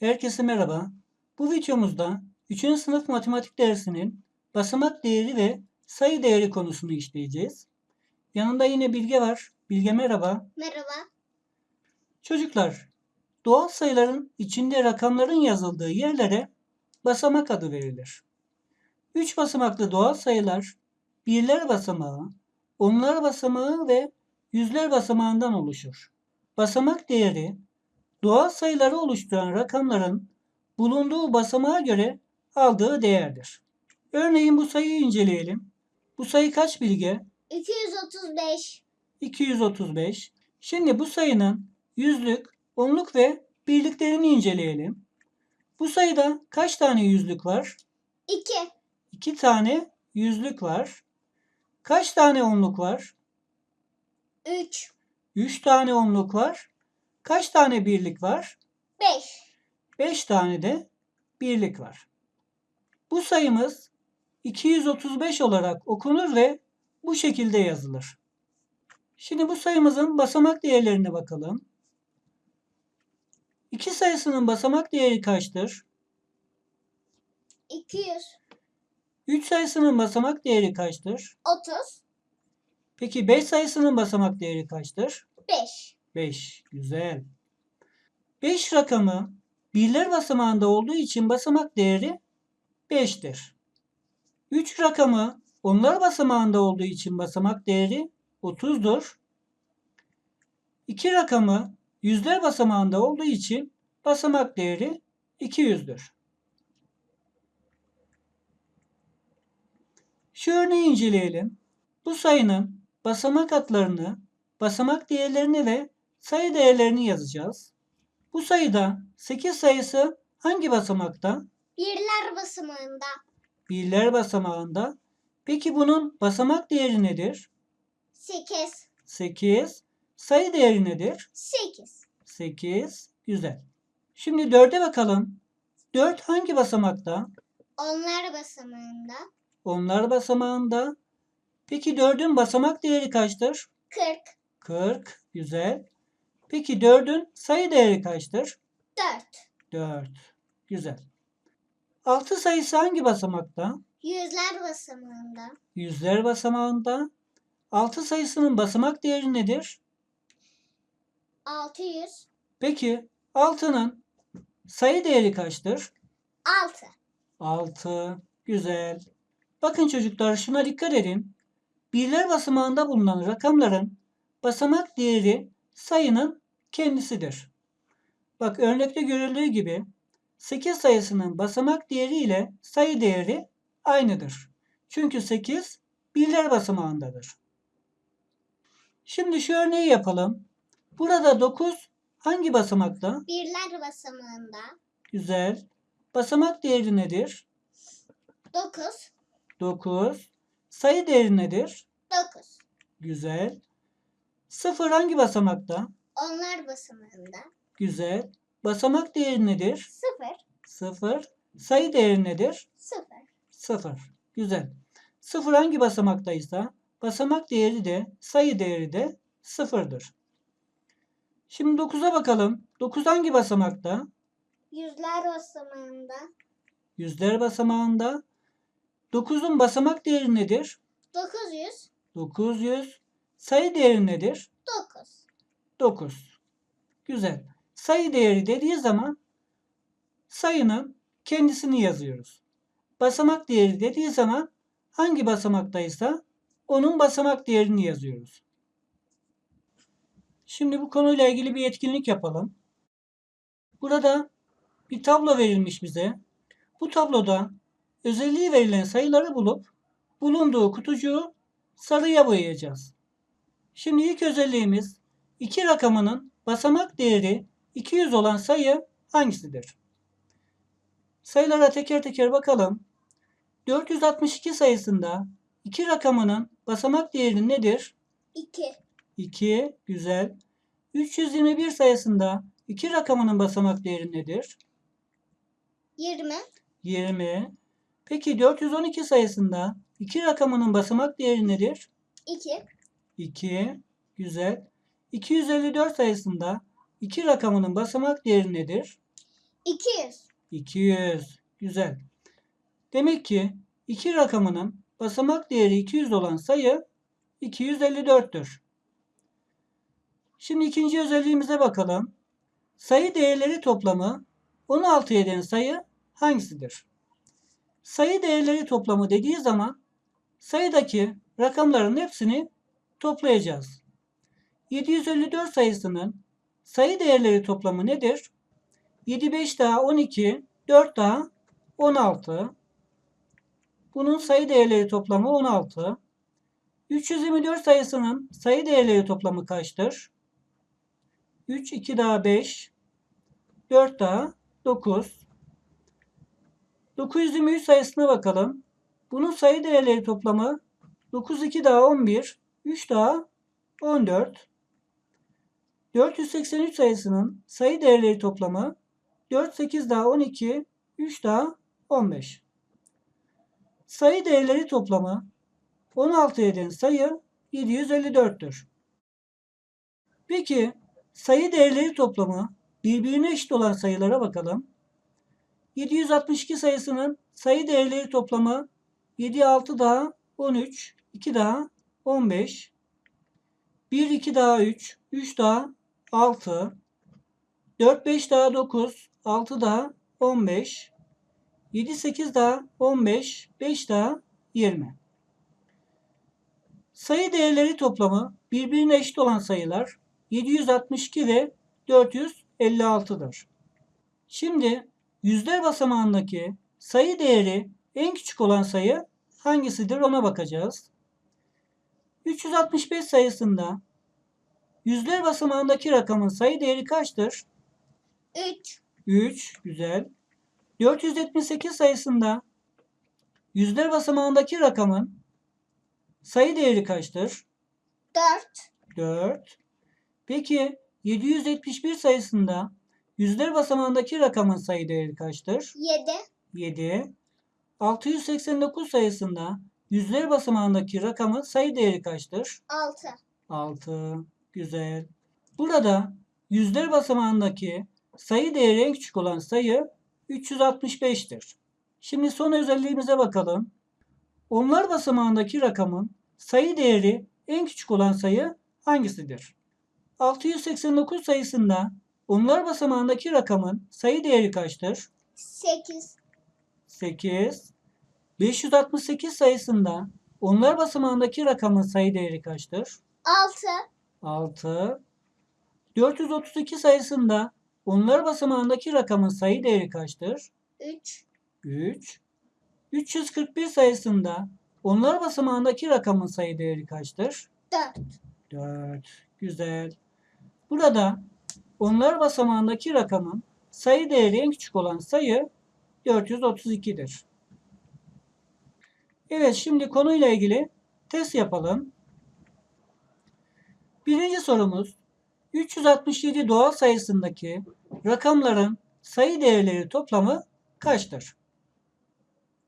Herkese merhaba. Bu videomuzda 3. sınıf matematik dersinin basamak değeri ve sayı değeri konusunu işleyeceğiz. Yanında yine Bilge var. Bilge merhaba. Merhaba. Çocuklar, doğal sayıların içinde rakamların yazıldığı yerlere basamak adı verilir. 3 basamaklı doğal sayılar birler basamağı, onlar basamağı ve yüzler basamağından oluşur. Basamak değeri doğal sayıları oluşturan rakamların bulunduğu basamağa göre aldığı değerdir. Örneğin bu sayıyı inceleyelim. Bu sayı kaç bilge? 235. 235. Şimdi bu sayının yüzlük, onluk ve birliklerini inceleyelim. Bu sayıda kaç tane yüzlük var? 2. 2 tane yüzlük var. Kaç tane onluk var? 3. 3 tane onluk var. Kaç tane birlik var? 5. 5 tane de birlik var. Bu sayımız 235 olarak okunur ve bu şekilde yazılır. Şimdi bu sayımızın basamak değerlerine bakalım. 2 sayısının basamak değeri kaçtır? 200. 3 sayısının basamak değeri kaçtır? 30. Peki 5 sayısının basamak değeri kaçtır? 5. 5. Güzel. 5 rakamı birler basamağında olduğu için basamak değeri 5'tir. 3 rakamı onlar basamağında olduğu için basamak değeri 30'dur. 2 rakamı yüzler basamağında olduğu için basamak değeri 200'dür. Şu örneği inceleyelim. Bu sayının basamak adlarını, basamak değerlerini ve sayı değerlerini yazacağız. Bu sayıda 8 sayısı hangi basamakta? Birler basamağında. Birler basamağında. Peki bunun basamak değeri nedir? 8. 8. Sayı değeri nedir? 8. 8. Güzel. Şimdi 4'e bakalım. 4 hangi basamakta? Onlar basamağında. Onlar basamağında. Peki 4'ün basamak değeri kaçtır? 40. 40. Güzel. Peki 4'ün sayı değeri kaçtır? 4. 4. Güzel. 6 sayısı hangi basamakta? Yüzler basamağında. Yüzler basamağında. 6 sayısının basamak değeri nedir? 600. Peki 6'nın sayı değeri kaçtır? 6. 6. Güzel. Bakın çocuklar şuna dikkat edin. Birler basamağında bulunan rakamların basamak değeri sayının kendisidir. Bak örnekte görüldüğü gibi 8 sayısının basamak değeri ile sayı değeri aynıdır. Çünkü 8 birler basamağındadır. Şimdi şu örneği yapalım. Burada 9 hangi basamakta? Birler basamağında. Güzel. Basamak değeri nedir? 9. 9. Sayı değeri nedir? 9. Güzel. 0 hangi basamakta? Onlar basamağında. Güzel. Basamak değeri nedir? 0. 0. Sayı değeri nedir? 0. 0. Güzel. 0 hangi basamaktaysa basamak değeri de sayı değeri de 0'dır. Şimdi 9'a bakalım. 9 hangi basamakta? Yüzler basamağında. Yüzler basamağında. 9'un basamak değeri nedir? 900. 900. Sayı değeri nedir? 9. 9. Güzel. Sayı değeri dediği zaman sayının kendisini yazıyoruz. Basamak değeri dediği zaman hangi basamaktaysa onun basamak değerini yazıyoruz. Şimdi bu konuyla ilgili bir etkinlik yapalım. Burada bir tablo verilmiş bize. Bu tabloda özelliği verilen sayıları bulup bulunduğu kutucuğu sarıya boyayacağız. Şimdi ilk özelliğimiz iki rakamının basamak değeri 200 olan sayı hangisidir? Sayılara teker teker bakalım. 462 sayısında iki rakamının basamak değeri nedir? 2. 2. Güzel. 321 sayısında iki rakamının basamak değeri nedir? 20. 20. Peki 412 sayısında iki rakamının basamak değeri nedir? 2. 2. Güzel. 254 sayısında iki rakamının basamak değeri nedir? 200. 200. Güzel. Demek ki 2 rakamının basamak değeri 200 olan sayı 254'tür. Şimdi ikinci özelliğimize bakalım. Sayı değerleri toplamı 16 eden sayı hangisidir? Sayı değerleri toplamı dediği zaman sayıdaki rakamların hepsini toplayacağız. 754 sayısının sayı değerleri toplamı nedir? 7 5 daha 12, 4 daha 16. Bunun sayı değerleri toplamı 16. 324 sayısının sayı değerleri toplamı kaçtır? 3, 2 daha 5, 4 daha 9. 923 sayısına bakalım. Bunun sayı değerleri toplamı 9, 2 daha 11, 3 daha 14. 483 sayısının sayı değerleri toplamı 4, 8 daha 12, 3 daha 15. Sayı değerleri toplamı 16 eden sayı 754'tür. Peki sayı değerleri toplamı birbirine eşit olan sayılara bakalım. 762 sayısının sayı değerleri toplamı 7, 6 daha 13, 2 daha 15, 1, 2 daha 3, 3 daha 6, 4, 5 daha 9, 6 daha 15, 7, 8 daha 15, 5 daha 20. Sayı değerleri toplamı birbirine eşit olan sayılar 762 ve 456'dır. Şimdi yüzler basamağındaki sayı değeri en küçük olan sayı hangisidir ona bakacağız. 365 sayısında yüzler basamağındaki rakamın sayı değeri kaçtır? 3. 3. Güzel. 478 sayısında yüzler basamağındaki rakamın sayı değeri kaçtır? 4. 4. Peki 771 sayısında yüzler basamağındaki rakamın sayı değeri kaçtır? 7. 7. 689 sayısında yüzler basamağındaki rakamın sayı değeri kaçtır? 6. 6. Güzel. Burada yüzler basamağındaki sayı değeri en küçük olan sayı 365'tir. Şimdi son özelliğimize bakalım. Onlar basamağındaki rakamın sayı değeri en küçük olan sayı hangisidir? 689 sayısında onlar basamağındaki rakamın sayı değeri kaçtır? 8. 8. 568 sayısında onlar basamağındaki rakamın sayı değeri kaçtır? 6. 6. 432 sayısında onlar basamağındaki rakamın sayı değeri kaçtır? 3. 3. 341 sayısında onlar basamağındaki rakamın sayı değeri kaçtır? 4. 4. Güzel. Burada onlar basamağındaki rakamın sayı değeri en küçük olan sayı 432'dir. Evet şimdi konuyla ilgili test yapalım. Birinci sorumuz 367 doğal sayısındaki rakamların sayı değerleri toplamı kaçtır?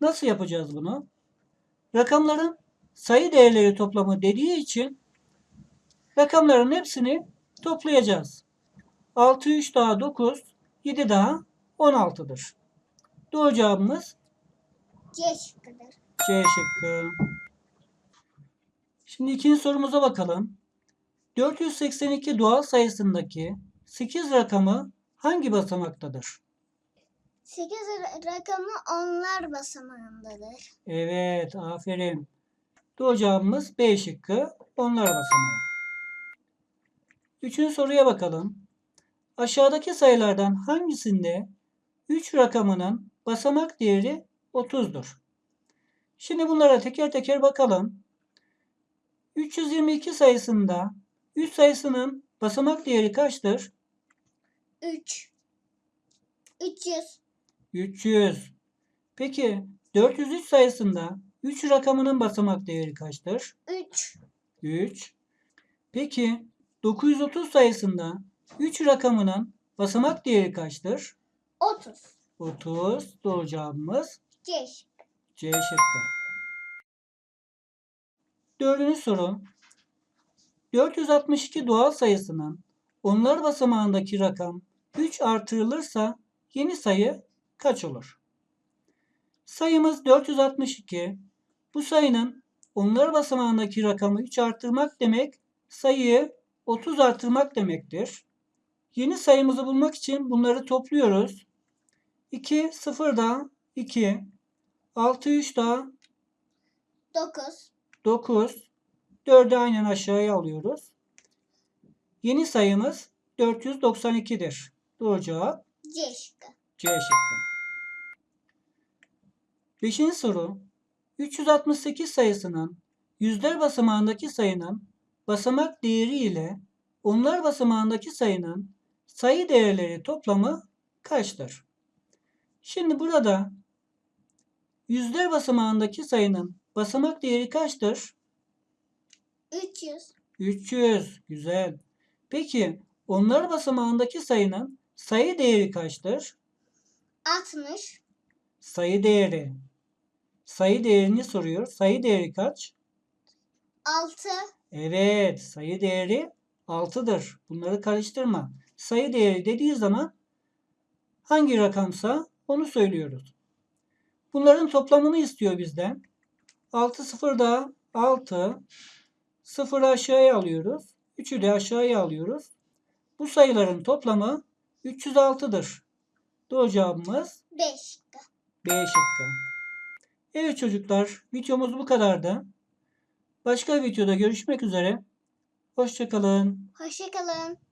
Nasıl yapacağız bunu? Rakamların sayı değerleri toplamı dediği için rakamların hepsini toplayacağız. 6, 3 daha 9, 7 daha 16'dır. Doğru cevabımız C şıkkıdır. C şıkkı. Şimdi ikinci sorumuza bakalım. 482 doğal sayısındaki 8 rakamı hangi basamaktadır? 8 rakamı onlar basamağındadır. Evet, aferin. Doğru cevabımız B şıkkı. Onlar basamağı. Üçüncü soruya bakalım. Aşağıdaki sayılardan hangisinde 3 rakamının basamak değeri 30'dur? Şimdi bunlara teker teker bakalım. 322 sayısında 3 sayısının basamak değeri kaçtır? 3. 300. 300. Peki 403 sayısında 3 rakamının basamak değeri kaçtır? 3. 3. Peki 930 sayısında 3 rakamının basamak değeri kaçtır? 30. 30. Doğru cevabımız C şıkkı. C şıkkı. Dördüncü soru. 462 doğal sayısının onlar basamağındaki rakam 3 artırılırsa yeni sayı kaç olur? Sayımız 462. Bu sayının onlar basamağındaki rakamı 3 arttırmak demek, sayıyı 30 arttırmak demektir. Yeni sayımızı bulmak için bunları topluyoruz. 2 0 da 2, 6 3 da 9. 9, 4'ü aynen aşağıya alıyoruz. Yeni sayımız 492'dir. Doğru cevap C şıkkı. C şıkkı. Beşinci soru. 368 sayısının yüzler basamağındaki sayının basamak değeri ile onlar basamağındaki sayının sayı değerleri toplamı kaçtır? Şimdi burada yüzler basamağındaki sayının basamak değeri kaçtır? 300. 300. Güzel. Peki onlar basamağındaki sayının sayı değeri kaçtır? 60. Sayı değeri. Sayı değerini soruyor. Sayı değeri kaç? 6. Evet, sayı değeri 6'dır. Bunları karıştırma. Sayı değeri dediği zaman hangi rakamsa onu söylüyoruz. Bunların toplamını istiyor bizden. 6 0 da 6. 0'ı aşağıya alıyoruz. 3'ü de aşağıya alıyoruz. Bu sayıların toplamı 306'dır. Doğru cevabımız B şıkkı. B şıkkı. Evet çocuklar, videomuz bu kadardı. Başka bir videoda görüşmek üzere. Hoşçakalın. Hoşçakalın.